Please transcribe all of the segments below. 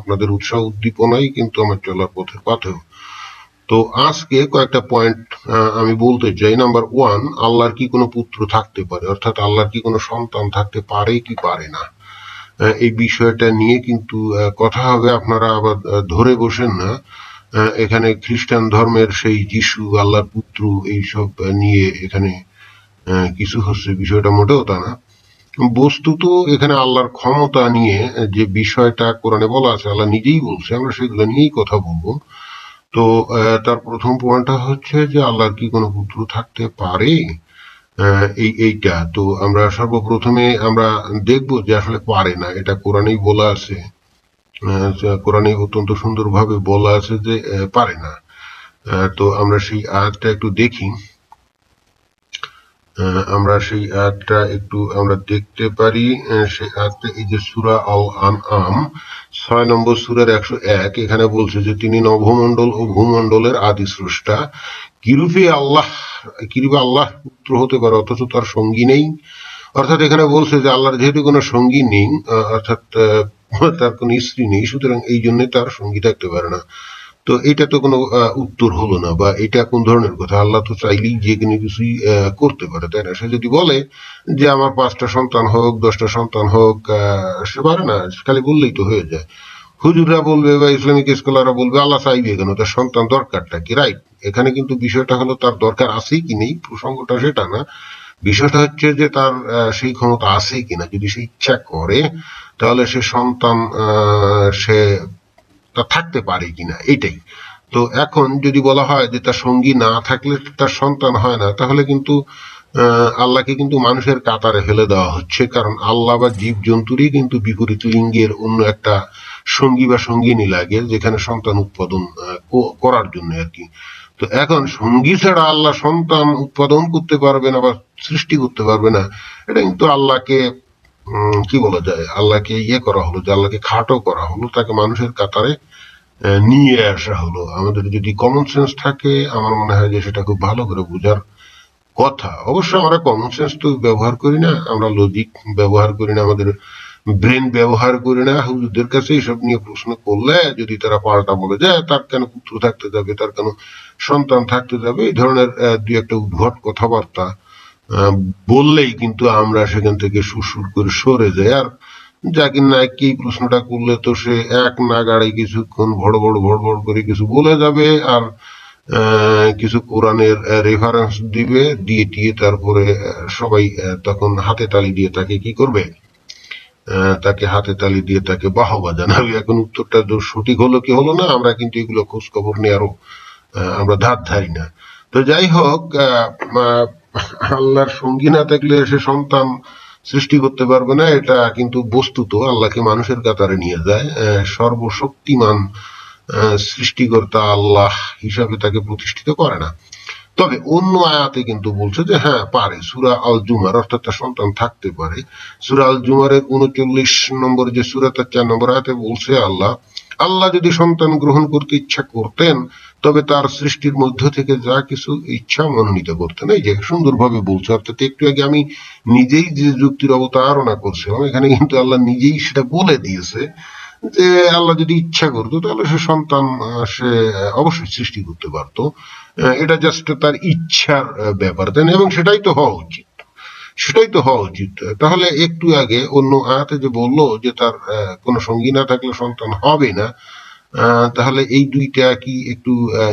আপনাদের উৎসাহ উদ্দীপনাই কিন্তু আমার চলার পথের পাথেও। তো আজকে কয়েকটা পয়েন্ট আমি বলতে চাই। নাম্বার ওয়ান আল্লাহর কি কোনো পুত্র থাকতে পারে? অর্থাৎ আল্লাহর কি কোনো সন্তান থাকতে পারে কি পারে না? এই বিষয়টা নিয়ে কিন্তু কথা হবে। আপনারা আবার ধরে বসেন না। এখানে খ্রিস্টান ধর্মের সেই যিশু, আল্লাহর পুত্র, এইসব নিয়ে এখানে কিছু হচ্ছে। বিষয়টা মোটেও তা না। বস্তুত এখানে আল্লাহর ক্ষমতা নিয়ে যে বিষয়টা কোরআনে বলা আছে, আল্লাহ নিজেই বলছে, আমরা সেগুলো নিয়েই কথা বলব। তো তার প্রথম পয়েন্টটা হচ্ছে যে আল্লাহর কি কোনো পুত্র থাকতে পারে? এই, এইটা। তো আমরা সর্বপ্রথমে আমরা দেখব যে আসলে পারে না। এটা কোরআনেই বলা আছে। কোরআনে অত্যন্ত সুন্দরভাবে বলা আছে যে পারে না। তো আমরা সেই আয়াতটা একটু দেখি। আমরা সেই আয়াতটা একটু আমরা দেখতে পারি। সেই আয়াতটা এই যে সুরা আল আন আম ছয় নম্বর সুরার একশো এক, এখানে বলছে যে, তিনি নভমণ্ডল ও ভূমণ্ডলের আদি স্রষ্টা। কিরূপে আল্লাহ কিরূপে আল্লাহ পুত্র হতে পারে? অথচ তার সঙ্গী নেই। অর্থাৎ এখানে বলছে যে, আল্লাহর যেহেতু কোনো সঙ্গী নেই অর্থাৎ তার কোনো স্ত্রী নেই, সুতরাং এই জন্য তার সঙ্গী থাকতে পারে না। তো এটা তো কোনো উত্তর হলো না বা এটা কোন ধরনের কথা? আল্লাহ তো চাইলেই যে কোনো কিছুই করতে পারে, তাই না? সে যদি বলে যে আমার পাঁচটা সন্তান হোক, দশটা সন্তান হোক সে পারে না, খালি বললেই তো হয়ে যায়। হুজুররা বলবে বা ইসলামিক স্কলাররা বলবে, আল্লাহ চাইবে কেন? তার সন্তান দরকারটা কি? রাইট এখানে কিন্তু বিষয়টা হলো তার দরকার আছেই কি নেই? প্রসঙ্গটা সেটা না। বিষয়টা হচ্ছে যে তার সেই ক্ষমতা আছে কিনা? যদি সে ইচ্ছা করে, তাহলে সে সন্তান সে তা থাকতে পারে কিনা, এটাই। তো এখন যদি বলা হয় যে তার সঙ্গী না থাকলে তার সন্তান হয় না, তাহলে কিন্তু আল্লাহকে কিন্তু মানুষের কাতারে ফেলে দেওয়া হচ্ছে। কারণ আল্লাহ বা জীব জন্তুরই কিন্তু বিপরীত লিঙ্গের অন্য একটা সঙ্গী বা সঙ্গিনী লাগে, যেখানে সন্তান উৎপাদন করার জন্য আর কি। তো এখন সঙ্গী ছাড়া আল্লাহ সন্তান উৎপাদন করতে পারবে না বা সৃষ্টি করতে পারবে না এটা কিন্তু আল্লাহকে কি বলা যায়? আল্লাহকে ইয়ে করা হলো, যে আল্লাহকে খাটো করা হলো, তাকে মানুষের কাতারে নিয়ে আসা হলো। আমাদের যদি কমন সেন্স থাকে, আমার মনে হয় যে সেটা খুব ভালো করে বোঝার কথা। অবশ্য আমরা কমন সেন্স তো ব্যবহার করি না, আমরা লজিক ব্যবহার করি না, আমাদের ব্রেন ব্যবহার করি না। হুজুরদের কাছে এইসব নিয়ে প্রশ্ন করলে, যদি তারা পাল্টা বলে যায়, তার কেন পুত্র থাকতে যাবে, তার কেন সন্তান থাকতে যাবে? এই ধরনের দুই একটা উদ্ভট কথাবার্তা বললেই কিন্তু আমরা সেখান থেকে সুরসুর করে সরে যাই। আর জাকির নায়ককে এই প্রশ্নটা করলে তো সে এক নাগাড়ে কিছুক্ষণ বড় বড় বড় বড় করে কিছু বলে যাবে আর কিছু কোরআনের রেফারেন্স দিবে, দিয়ে টিয়ে তারপরে সবাই তখন হাতে তালি দিয়ে তাকে কি করবে? তাকে হাতে তালি দিয়ে তাকে বাহবা জানাবে। এখন উত্তরটা সঠিক হলো কি হলো না, আমরা কিন্তু এগুলো খোঁজ খবর নিয়ে আরও আমরা ধার ধারি না। তো যাই হোক আল্লাহর সঙ্গী না থাকলে সে সন্তান সৃষ্টি করতে পারবে না, এটা কিন্তু বস্তুত। আল্লাহকে মানুষের কাতারে নিয়ে যায়। সর্বশক্তিমান সৃষ্টিকর্তা আল্লাহ হিসাবে তাকে প্রতিষ্ঠিত করে না। তবে অন্য আয়াতে কিন্তু বলছে যে হ্যাঁ পারে। সুরা আল জুমার অর্থাৎ তার সন্তান থাকতে পারে। সুরা আল জুমারের উনচল্লিশ নম্বর যে সুরা তার চার নম্বর আয়াতে বলছে আল্লাহ আল্লাহ যদি সন্তান গ্রহণ করতে ইচ্ছা করতেন, তবে তার সৃষ্টির মধ্য থেকে যা কিছু ইচ্ছা মনোনীত করতেন। এই যে সুন্দরভাবে বলছে। অর্থাৎ একটু আগে আমি নিজেই যে যুক্তির অবতারণা করছিলাম, এখানে কিন্তু আল্লাহ নিজেই সেটা বলে দিয়েছে যে, আল্লাহ যদি ইচ্ছা করতো, তাহলে সে সন্তান সে অবশ্যই সৃষ্টি করতে পারতো। এটা জাস্ট তার ইচ্ছার ব্যাপার, তাই এবং সেটাই তো হওয়া উচিত। সেটাই তো হওয়া উচিত। তাহলে একটু আগে অন্য আয়াতে যে বলল যে তার কোনো সঙ্গী না থাকলে সন্তান হবে না তাহলে এই দুইটা কি একটু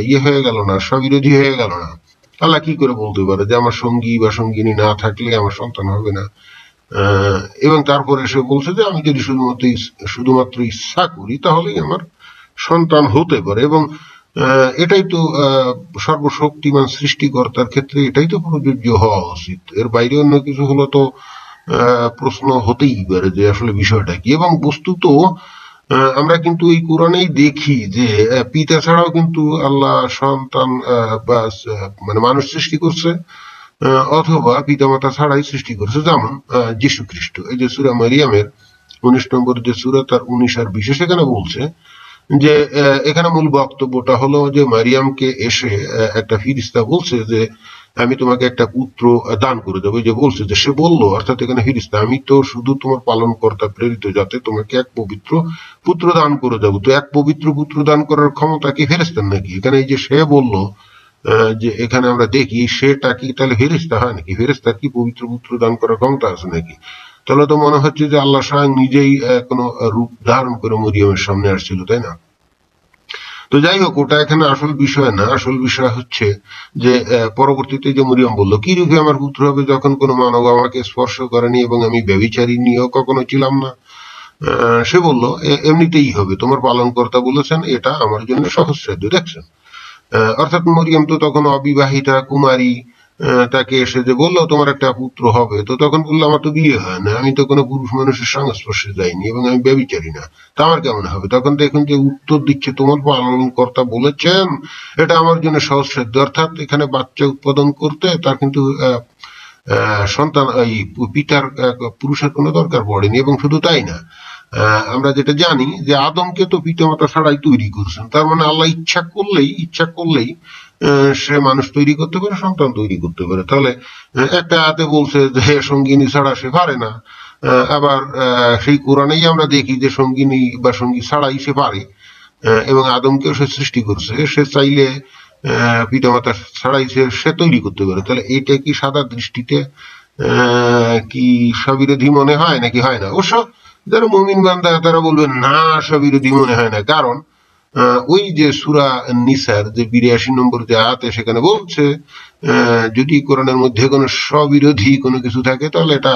ইয়ে হয়ে গেল না? স্ববিরোধী হয়ে গেল না? আল্লাহ কি করে বলতে পারে যে আমার সঙ্গী বা সঙ্গিনী না থাকলে আমার সন্তান হবে না? এবং তারপরে সে বলছে যে আমি যদি শুধুমাত্র শুধুমাত্র ইচ্ছা করি তাহলেই আমার সন্তান হতে পারে। এবং এটাই তো সর্বশক্তিমান সৃষ্টিকর্তার ক্ষেত্রে এটাই তো প্রযোজ্য হওয়া উচিত। এর বাইরে অন্য কিছু হলো তো প্রশ্ন হতেই পারে যে আসলে বিষয়টা কি। এবং বস্তুত আমরা কিন্তু এই কোরআনেই দেখি যে পিতা ছাড়াও কিন্তু আল্লাহ সন্তান বা মানে মানুষ সৃষ্টি করছে অথবা পিতামাতা ছাড়াই সৃষ্টি করেছে। যেমন যীশু খ্রিস্ট এই যে সুরা মারিয়ামের উনিশ নম্বর যে সুরা, তার উনিশ আর বিশেষ এখানে বলছে যে এখানে মূল বক্তব্যটা হলো যে মারিয়ামকে এসে একটা ফিরিস্তা বলছে যে, আমি তোমাকে একটা পুত্র দান করে দেবো। যে বলছে যে, সে বলল, অর্থাৎ এখানে ফিরিস্তা, আমি তো শুধু তোমার পালন কর্তা প্রেরিত যাতে তোমাকে এক পবিত্র পুত্র দান করে দেবো। তো এক পবিত্র পুত্র দান করার ক্ষমতা কি ফেরেস্তার নাকি? এখানে এই যে সে বলল যে এখানে আমরা দেখি, সেটা কি তাহলে ফেরিস্তা হয় নাকি? ফেরিস্তার কি পবিত্র পুত্র দান করার ক্ষমতা আছে নাকি? তাহলে তো মনে হচ্ছে যে আল্লাহ স্বয়ং নিজেই কোনো রূপ ধারণ করে মরিয়মের সামনে আসছিল তাই না? তো যাই হোক ওটা এখানে আসল বিষয় না। আসল বিষয় হচ্ছে যে পরবর্তীতে যে মরিয়ম বলল কি রূপে আমার পুত্র হবে যখন কোনো মানব আমাকে স্পর্শ করেনি এবং আমি ব্যবিচারী নিয়েও কখনো ছিলাম না? সে বলল এমনিতেই হবে। তোমার পালনকর্তা বলেছেন এটা আমার জন্য সহজসাধ্য দেখছেন? আহ, অর্থাৎ মরিয়ম তো তখন অবিবাহিতা কুমারী আহ, তাকে এসে যে বলল তোমার একটা পুত্র হবে। তো তখন বলল, আমার তো বিয়ে হয় না। আমি তো কোনো পুরুষ মানুষের সংস্পর্শে যাইনি এবং আমি ব্যবিচারী না। তা আমার কেমন হবে? তখন দেখুন যে উত্তর দিচ্ছে, তোমার পালন কর্তা বলেছেন, এটা আমার জন্য সহজসাধ্য অর্থাৎ এখানে বাচ্চা উৎপাদন করতে তার কিন্তু সন্তান, এই পিতার পুরুষের কোনো দরকার পড়েনি এবং শুধু তাই না। আমরা যেটা জানি যে আদমকে তো পিতামাতা ছাড়াই তৈরি করছেন। তার মানে আল্লাহ ইচ্ছা করলেই ইচ্ছা করলেই সে মানুষ তৈরি করতে পারে, সন্তান তৈরি করতে পারে। তাহলে একটা হাতে বলছে যে সঙ্গিনী, ছাড়া সে পারে না। আবার সেই কোরআনেই আমরা দেখি যে, সঙ্গিনী বা সঙ্গী ছাড়াই সে পারে। এবং আদমকেও সে সৃষ্টি করছে। সে চাইলে পিতামাতা ছাড়াই সে সে তৈরি করতে পারে। তাহলে এটা কি সাদা দৃষ্টিতে কি স্ববিরোধী মনে হয় নাকি হয় না? অবশ্য, যারা মুমিন বান্ধা তারা বলবেন না, স্ববিরোধী মনে হয় না। কারণ ওই যে সুরা নিসার যে বিরাশি নম্বর যে আয়াতে সেখানে বলছে যদি কোরআনের মধ্যে কোনো স্ববিরোধী কোনো কিছু থাকে তাহলে এটা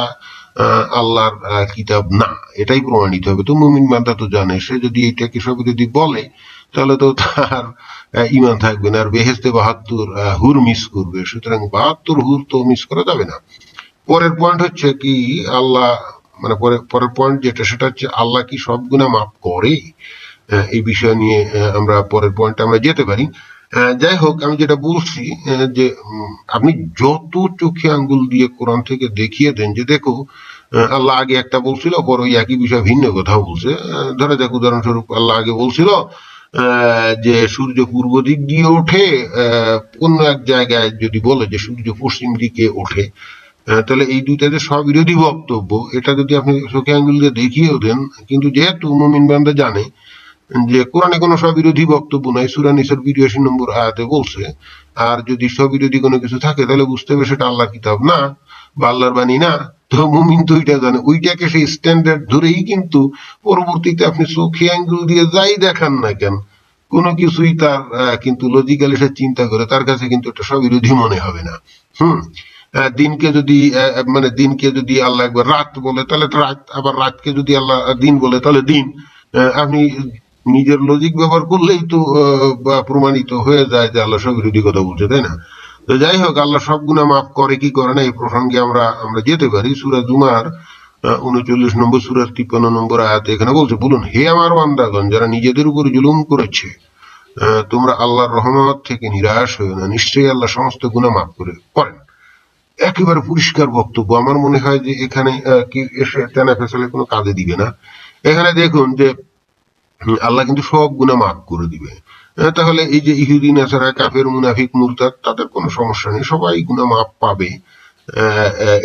আল্লাহর কিতাব না। এটাই প্রমাণিত হবে। তো মুমিন বান্দা তো জানে সে যদি এটাকে স্ববিরোধী বলে তাহলে তো তার ইমান থাকবে না। আর বেহেস্তে বাহাত্তর হুর মিস করবে। সুতরাং বাহাত্তর হুর তো মিস করা যাবে না। পরের পয়েন্ট হচ্ছে কি আল্লাহ মানে পরে পরের পয়েন্ট যেটা সেটা হচ্ছে আল্লাহ কি সব গুণা মাফ করে? আহ, এই বিষয় নিয়ে আমরা পরের পয়েন্টে আমরা যেতে পারি। যাই হোক, আমি যেটা বলছি যে আপনি যত চোখে আঙ্গুল দিয়ে কোরআন থেকে দেখিয়ে দেন, যে দেখো আল্লাহ আগে একটা বলছিল, পর ওই একই বিষয় ভিন্ন কথা বলছে। ধরা যাক, উদাহরণস্বরূপ, আল্লাহ আগে বলছিল যে সূর্য পূর্ব দিক দিয়ে ওঠে অন্য এক জায়গায় যদি বলে যে সূর্য পশ্চিম দিকে ওঠে তাহলে এই দুইটাতে স্ববিরোধী বক্তব্য, এটা যদি আপনি চোখে আঙ্গুল দিয়ে দেখিয়েও দেন, কিন্তু যেহেতু মুমিন বান্দা জানে যে কোরআনে কোনো স্ববিরোধী বক্তব্য নাই, সুরা নিসার বিরাশি নম্বর আয়াতে বলছে, আর যদি স্ববিরোধী কোনো কিছু থাকে, তাহলে বুঝতে হবে সেটা আল্লাহর কিতাব না, বা আল্লাহর বাণী না। তো মুমিন তো ওইটা জানে। ওইটাকে সেই স্ট্যান্ডার্ড ধরেই কিন্তু পরবর্তীতে আপনি চোখে আঙ্গুল দিয়ে যাই দেখান না কেন, কোনো কিছুই তার কিন্তু লজিক্যালি সে চিন্তা করে, তার কাছে কিন্তু এটা স্ববিরোধী মনে হবে না। হুম? দিনকে যদি মানে দিনকে যদি আল্লাহ একবার রাত বলে, তাহলে রাত, আবার রাতকে যদি আল্লাহ দিন বলে, তাহলে দিন আপনি নিজের লজিক ব্যবহার করলেই তো প্রমাণিত হয়ে যায় যে আল্লাহ স্ববিরোধী কথা বলছে, তাই না? তো যাই হোক, আল্লাহ সব গুণা মাফ করে, কি করে না? এই প্রসঙ্গে আমরা আমরা যেতে পারি। সুরা জুমার উনচল্লিশ নম্বর সুরার তিপ্পান্ন নম্বর আয়াত এখানে বলছে, বলুন, হে আমার বান্দাগণ, যারা নিজেদের উপর জুলুম করেছে তোমরা আল্লাহর রহমত থেকে নিরাশ হয়ে না। নিশ্চয়ই আল্লাহ সমস্ত গুণা মাফ করে করেন। একেবারে পরিষ্কার বক্তব্য। আমার মনে হয় যে এখানে কি এসে তেনা ফেসলে কোনো কাজে দিবে না। এখানে দেখুন যে আল্লাহ কিন্তু সব গুণা মাফ করে দিবে। তাহলে এই যে ইহুদি, নাসারা, কাফের, মুনাফিক, মুরতাদ, তাদের কোনো সমস্যা নেই, সবাই গুণা মাফ পাবে।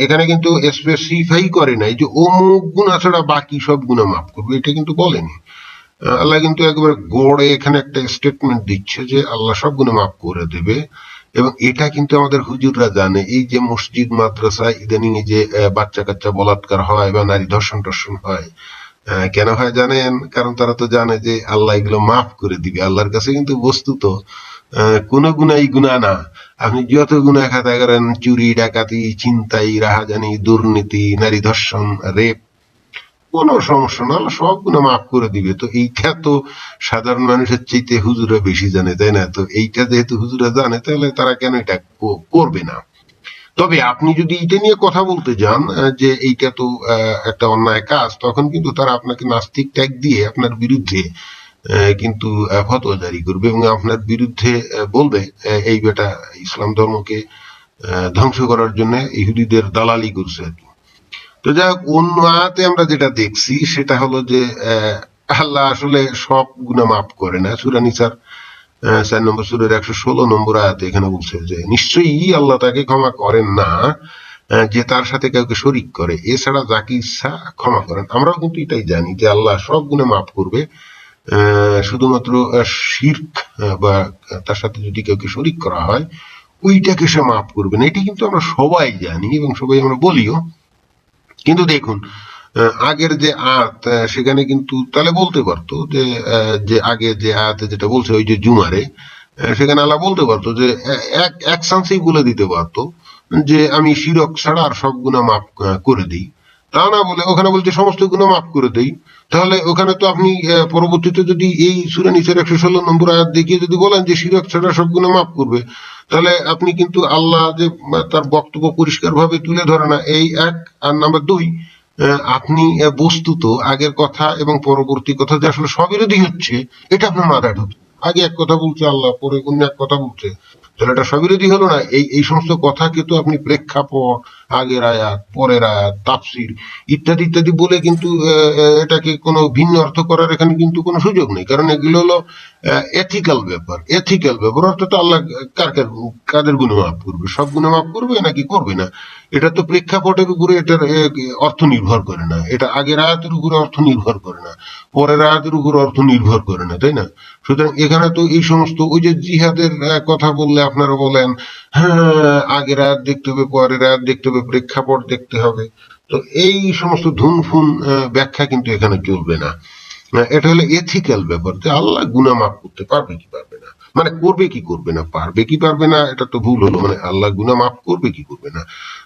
এখানে কিন্তু স্পেসিফাই করে নাই যে অমুক গুণা ছাড়া বাকি সব গুণা মাফ করবে, এটা কিন্তু বলেনি। আল্লাহ কিন্তু একবার গড়ে এখানে একটা স্টেটমেন্ট দিচ্ছে যে আল্লাহ সব গুণা মাফ করে দেবে। এবং এটা কিন্তু আমাদের হুজুররা জানে, এই যে মসজিদ, মাদ্রাসা, ইদানিং যে বাচ্চা কাচ্চা বলাৎকার হয় বা নারী ধর্ষণ টর্ষণ হয় কেন হয় জানেন? কারণ তারা তো জানে যে আল্লাহ এগুলো মাফ করে দিবে। আল্লাহর কাছে কিন্তু বস্তুত কোনো গুণাই গুণা না। আপনি যত গুণা খাতা করেন, চুরি, ডাকাতি, ছিনতাই, রাহাজানি, দুর্নীতি, নারী ধর্ষণ, রেপ, কোনো সমস্যা না সব গুণা মাফ করে দিবে। তো এইটা তো সাধারণ মানুষের চাইতে হুজুরা বেশি জানে, তাই না? তো এইটা যেহেতু হুজুরা জানে, তাহলে তারা কেন এটা করবে না? তবে আপনি যদি এটা নিয়ে কথা বলতে যান যে এইটা তো একটা অন্যায় কাজ তখন কিন্তু তারা আপনাকে নাস্তিক ট্যাগ দিয়ে আপনার বিরুদ্ধে কিন্তু ফতোয়া জারি করবে এবং আপনার বিরুদ্ধে বলবে এই বেটা ইসলাম ধর্মকে ধ্বংস করার জন্য ইহুদিদের দালালি করছে আর কি। তো যাই হোক অন্য আয়াতে আমরা যেটা দেখছি সেটা হলো যে আল্লাহ আসলে সব গুণা মাফ করে না। সুরা নিসার আহ, চার নম্বর সুরের একশো ষোলো নম্বর আয়াতে এখানে বলছে যে নিশ্চয়ই আল্লাহ তাকে ক্ষমা করেন না যে তার সাথে কাউকে শরিক করে। এছাড়া যাকে ইচ্ছা ক্ষমা করেন। আমরাও কিন্তু এটাই জানি যে আল্লাহ সব গুণে মাফ করবে আহ, শুধুমাত্র শির্ক বা তার সাথে যদি কাউকে শরিক করা হয় ওইটাকে সে মাফ করবে না। এটি কিন্তু আমরা সবাই জানি এবং সবাই আমরা বলিও। কিন্তু দেখুন আগের যে আয়াত সেখানে কিন্তু তাহলে বলতে পারতো যে যে আগে যে আয়াতে যেটা বলছে, ওই যে জুমারে সেখানে আল্লাহ বলতে পারতো যে এক এক চান্সেই বলে দিতে পারতো যে, আমি শিরক ছাড়া আর সব গুণা মাফ করে দিই। তা না বলে ওখানে বলছে, সমস্ত গুণা মাফ করে দেই। তাহলে ওখানে তো আপনি পরবর্তীতে যদি এই সুরা নিচের একশো ষোলো নম্বর আয়াত দেখিয়ে যদি বলেন যে, শিরক ছাড়া সব গুণা মাফ করবে, তাহলে আপনি কিন্তু আল্লাহ যে, তার বক্তব্য পরিষ্কার ভাবে তুলে ধরে না। এই এক আর নাম্বার দুই আপনি বস্তুত আগের কথা এবং পরবর্তী কথা যে আসলে সবিরোধী হচ্ছে, এটা আপনার মাথায় ঢুকছে। আগে এক কথা বলছে আল্লাহ, পরে অন্য এক কথা বলছে। তাহলে এটা সবিরোধী হলো না? এই এই সমস্ত কথা কিন্তু আপনি প্রেক্ষাপট আগের আয়াত, পরের আয়াত, তাফসির ইত্যাদি ইত্যাদি বলে কিন্তু এটাকে কোনো ভিন্ন অর্থ করার এখানে কিন্তু কোনো সুযোগ নেই। কারণ এগুলো হলো এথিক্যাল ব্যাপার। এথিক্যাল ব্যাপার অর্থাৎ আল্লাহ কার কার, কাদের গুণে মাফ করবে? সব গুণে মাফ করবে নাকি করবে না? এটা তো প্রেক্ষাপটের উপরে এটার অর্থ নির্ভর করে না। এটা আগের আয়াতের উপরে অর্থ নির্ভর করে না। পরের আয়াতের উপর অর্থ নির্ভর করে না, তাই না? সুতরাং এখানে তো এই সমস্ত, ওই যে জিহাদের কথা বললে আপনারা বলেন হ্যাঁ আগের আয়াত দেখতে হবে, পরের আয়াত দেখতে হবে প্রেক্ষাপট দেখতে হবে। তো এই সমস্ত ধুমফুন আহ, ব্যাখ্যা কিন্তু এখানে চলবে না। এটা হলো এথিক্যাল ব্যাপার যে আল্লাহ গুনা মাফ করতে পারবে কি পারবে না? মানে করবে কি করবে না? পারবে কি পারবে না? এটা তো ভুল হলো। মানে আল্লাহ গুনা মাফ করবে কি করবে না?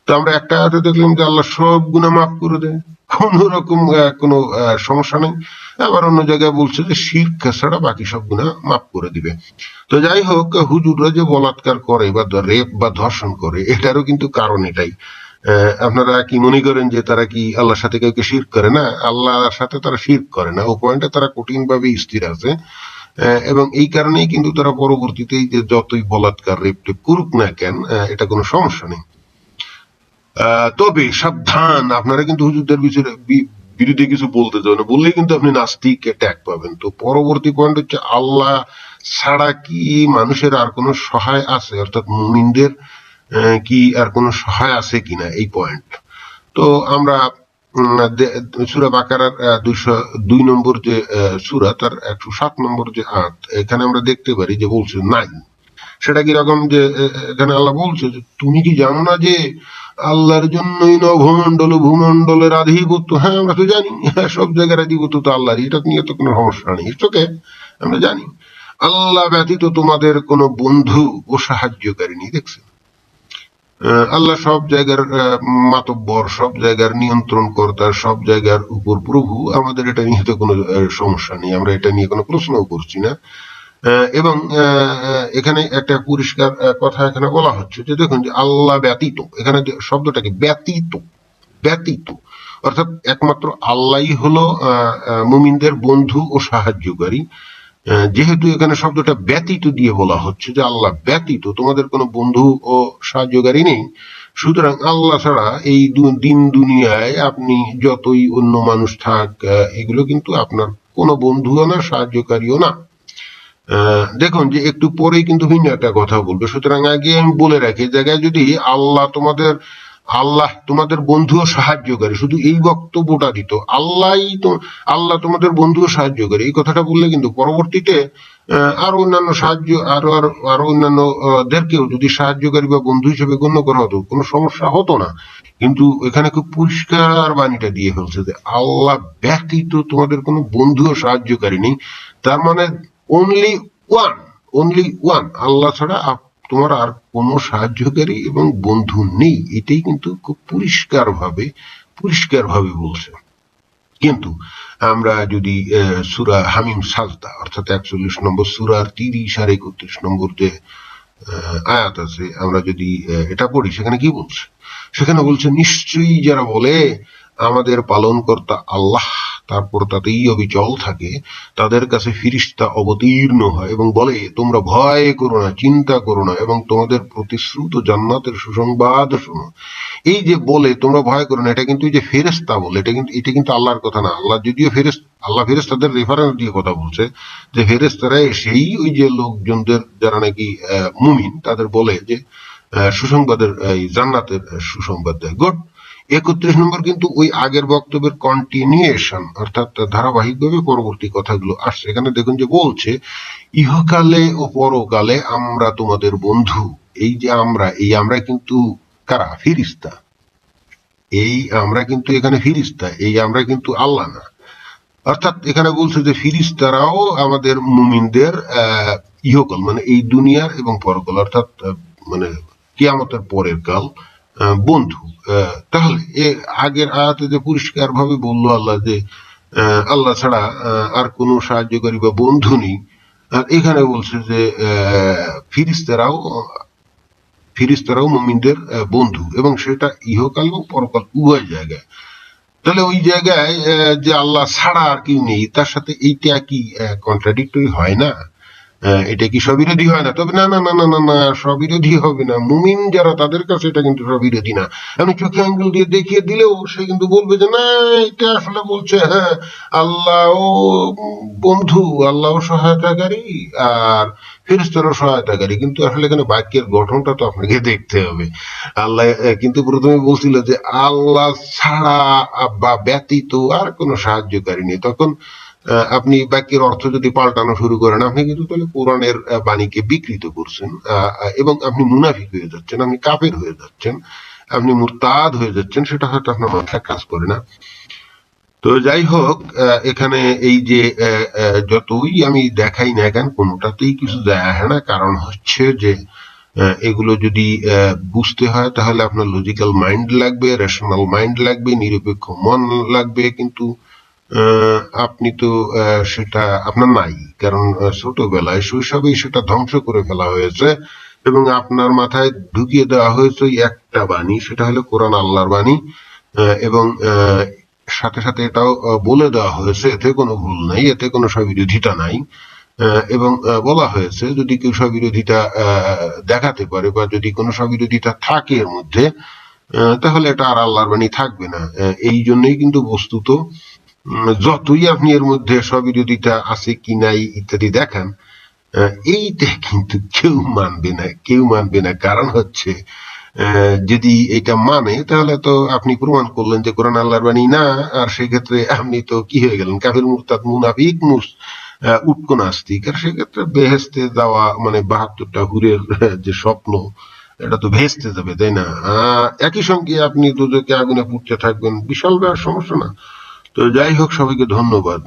তো আমরা একটা আয়াতে দেখলাম যে আল্লাহ সব গুনা মাফ করে দেয়। কোন রকম কোনো সমস্যা নেই। আবার অন্য জায়গায় বলছে যে শির্ক ছাড়া বাকি সব গুণা মাফ করে দিবে। তো যাই হোক হুজুররা যে বলাৎকার করে বা রেপ বা ধর্ষণ করে এটারও কিন্তু কারণ এটাই। আপনারা কি মনে করেন যে তারা কি আল্লাহর সাথে কাউকে শির্ক করে? না, আল্লাহর সাথে তারা শির্ক করে না। ও পয়েন্টে তারা কঠিন ভাবে স্থির আছে। এবং এই কারণেই কিন্তু তারা পরবর্তীতে যে যতই বলাৎকার, রেপ টেপ করুক না কেন এটা কোনো সমস্যা নেই। তবে সাবধান, আপনারা কিন্তু হুজুরদের বিষয়ে বিরুদ্ধে কিছু বলতে যাবেন না। বললেই কিন্তু আপনি নাস্তিক ট্যাগ পাবেন। তো পরবর্তী পয়েন্ট হচ্ছে আল্লাহ ছাড়া কি মানুষের আর কোনো সহায় আছে? অর্থাৎ মুমিনদের কি আর কোনো সহায় আছে কিনা এই পয়েন্ট তো আমরা সুরা বাকারার দুইশো দুই নম্বর যে সুরা তার একশো সাত নম্বর যে আট এখানে আমরা দেখতে পারি যে বলছে নাই। সেটা কীরকম যে এখানে আল্লাহ বলছে যে তুমি কি জানো না যে আল্লাহর জন্যই নভমণ্ডল ভূমণ্ডলের আধিপত্য? হ্যাঁ আমরা তো জানি। হ্যাঁ, সব জায়গার আধিপত্য তো আল্লাহর এটা নিয়ে তো কোনো সমস্যা নেই। ওকে আমরা জানি। আল্লাহ ব্যতীত তোমাদের কোনো বন্ধু ও সাহায্যকারী নেই দেখছেন? আল্লাহ সব জায়গার মাতব্বর, সব জায়গার নিয়ন্ত্রণ কর্তা, সব জায়গার উপর প্রভু। আমাদের এটা নিয়ে কোনো সমস্যা নেই। আমরা এটা নিয়ে কোনো প্রশ্নও করছি না। এবং এখানে একটা পরিষ্কার কথা এখানে বলা হচ্ছে যে দেখুন যে আল্লাহ ব্যতীত, এখানে শব্দটাকে ব্যতীত ব্যতীত, অর্থাৎ একমাত্র আল্লাহই হলো মুমিনদের বন্ধু ও সাহায্যকারী। যেহেতু এখানে শব্দটা ব্যতীত দিয়ে বলা হচ্ছে যে আল্লাহ ব্যতীত, তোমাদের কোনো বন্ধু ও সাহায্যকারী নেই। সুতরাং আল্লাহ ছাড়া এই দিন দুনিয়ায় আপনি যতই অন্য মানুষ থাক এগুলো কিন্তু আপনার কোনো বন্ধুও না, সাহায্যকারীও না। দেখুন যে একটু পরেই কিন্তু ভিন্ন একটা কথা বলবে। সুতরাং আগে আমি বলে রাখি জায়গায় যদি আল্লাহ তোমাদের আল্লাহ তোমাদের বন্ধু ও সাহায্যকারী। শুধু এই বক্তব্যটা দিত আল্লাহ আল্লাহ তোমাদের বন্ধু ও সাহায্যকারী। এই কথাটা বললে কিন্তু পরবর্তীতে আরও অন্যান্য সাহায্য, আরও আরও অন্যান্য দেরকেও যদি সাহায্যকারী বা বন্ধু হিসেবে গণ্য করা হতো, কোনো সমস্যা হতো না। কিন্তু এখানে খুব পরিষ্কার বাণীটা দিয়ে ফেলছে যে আল্লাহ ব্যতীত তোমাদের কোনো বন্ধু ও সাহায্যকারী নেই। তার মানে অনলি ওয়ান অনলি ওয়ান আল্লাহ ছাড়া তোমার আর কোনো সাহায্যকারী এবং বন্ধু নেই। এটাই কিন্তু খুব পরিষ্কার ভাবে পরিষ্কার ভাবে বলছে। কিন্তু আমরা যদি সুরা হামিম সাজদা, অর্থাৎ একচল্লিশ নম্বর সুরার তিরিশ আর একত্রিশ নম্বর যে আয়াত আছে, আমরা যদি এটা পড়ি, সেখানে কি বলছে? সেখানে বলছে, নিশ্চয়ই যারা বলে, আমাদের পালনকর্তা আল্লাহ তারপর তাতেই অবিচল থাকে, তাদের কাছে ফিরিস্তা অবতীর্ণ হয় এবং বলে, তোমরা ভয় করো না, চিন্তা করো না এবং তোমাদের প্রতিশ্রুত জান্নাতের সুসংবাদ শোনো। এই যে বলে, তোমরা ভয় করো না, এটা কিন্তু যে ফেরেস্তা বলে, এটা কিন্তু এটা কিন্তু আল্লাহর কথা না। আল্লাহ যদিও ফেরেস আল্লাহ ফেরেস্তাদের রেফারেন্স দিয়ে কথা বলছে, যে ফেরেস্তারা সেই ওই যে লোকজনদের, যারা নাকি মুমিন, তাদের বলে যে সুসংবাদের, এই জান্নাতের সুসংবাদ দেয়। গুড একত্রিশ নম্বর কিন্তু ওই আগের বক্তব্যের কন্টিনিউয়েশন অর্থাৎ ধারাবাহিকভাবে পরবর্তী কথাগুলো আসছে। এখানে দেখুন যে বলছে ইহকালে ও পরকালে আমরা তোমাদের বন্ধু। এই যে আমরা এই আমরা কিন্তু কারা? ফিরিস্তা। এই আমরা কিন্তু এখানে ফিরিস্তা এই আমরা কিন্তু আল্লাহ না। অর্থাৎ এখানে বলছে যে ফিরিস্তারাও আমাদের মুমিনদের ইহকাল মানে এই দুনিয়ার এবং পরকাল অর্থাৎ মানে কিয়ামতের পরের কাল আহ, বন্ধু তাহলে আগের আয়াতে যে পরিষ্কার ভাবে বলল আল্লাহ যে আল্লাহ ছাড়া আর কোনো সাহায্যকারী বা বন্ধু নেই। আর এখানে বলছে যে ফিরিস্তারাও ফিরিস্তারাও মুমিনদের বন্ধু এবং সেটা ইহকাল এবং পরকাল উভয় জায়গায়। তাহলে ওই জায়গায় যে আল্লাহ ছাড়া আর কেউ নেই, তার সাথে এইটা কি কন্ট্রাডিক্টরি হয় না? এটা কি স্ববিরোধী হয় না? তবে না না না না না না, স্ববিরোধী হবে না। মুমিন যারা, তাদের কাছে এটা কিন্তু স্ববিরোধী না। আমি চোখে আঙ্গুল দিয়ে দেখিয়ে দিলেও সে কিন্তু বলবে যে, না, এটা আসলে বলছে হ্যাঁ আল্লাহ বন্ধু আল্লাহ সহায়তাকারী আর ফেরেস্তারও সহায়তাকারী। কিন্তু আসলে এখানে বাক্যের গঠনটা তো আপনাকে দেখতে হবে। আল্লাহ কিন্তু প্রথমে বলছিল যে, আল্লাহ ছাড়া বা ব্যতীত আর কোনো সাহায্যকারী নেই। তখন আপনি বাক্যের অর্থ যদি পাল্টানো শুরু করেন, আপনি কিন্তু তাহলে কোরআনের বাণীকে বিকৃত করছেন এবং আপনি মুনাফিক হয়ে যাচ্ছেন, আপনি কাপের হয়ে যাচ্ছেন, আপনি মুরতাদ হয়ে যাচ্ছেন, সেটা হয়তো আপনার মাথায় কাজ করে না। তো যাই হোক এখানে এই যে যতই আমি দেখাই না কেন, কোনোটাতেই কিছু যায় আসে না। কারণ হচ্ছে যে এগুলো যদি বুঝতে হয়, তাহলে আপনার লজিক্যাল মাইন্ড লাগবে রেশনাল মাইন্ড লাগবে, নিরপেক্ষ মন লাগবে, কিন্তু আপনি তো সেটা আপনার নাই, কারণ ছোটবেলায় শৈশবেই সেটা ধ্বংস করে ফেলা হয়েছে এবং আপনার মাথায় ঢুকিয়ে দেওয়া হয়েছে একটা বাণী, সেটা হলো কোরআন আল্লাহর বাণী এবং সাথে সাথে এটাও বলে দেওয়া হয়েছে, এতে কোনো ভুল নাই, এতে কোনো স্ববিরোধিতা নাই এবং বলা হয়েছে যদি কেউ স্ববিরোধিতা দেখাতে পারে বা যদি কোনো স্ববিরোধিতা থাকে এর মধ্যে তাহলে এটা আর আল্লাহর বাণী থাকবে না এই জন্যই কিন্তু বস্তুত যতই আপনি এর মধ্যে স্ববিরোধিতা আছে কি নাই ইত্যাদি দেখান এইটা কিন্তু কেউ মানবে না, কেউ মানবে না। কারণ হচ্ছে যদি এটা মানে তাহলে তো আপনি প্রমাণ করলেন যে কোরআন আল্লাহর বাণী না, আর সেক্ষেত্রে আপনি তো কি হয়ে গেলেন? কাফির মুরতাদ, মুনাফিক, মুস উটকো নাস্তিক। আর সেক্ষেত্রে বেহেস্তে যাওয়া মানে বাহাত্তরটা হুরের যে স্বপ্ন, এটা তো ভেস্তে যাবে, তাই না? একই সঙ্গে আপনি দুজকে আগুনে পুড়তে থাকবেন, বিশাল সমস্যা না। তো যাই হোক সবাইকে ধন্যবাদ।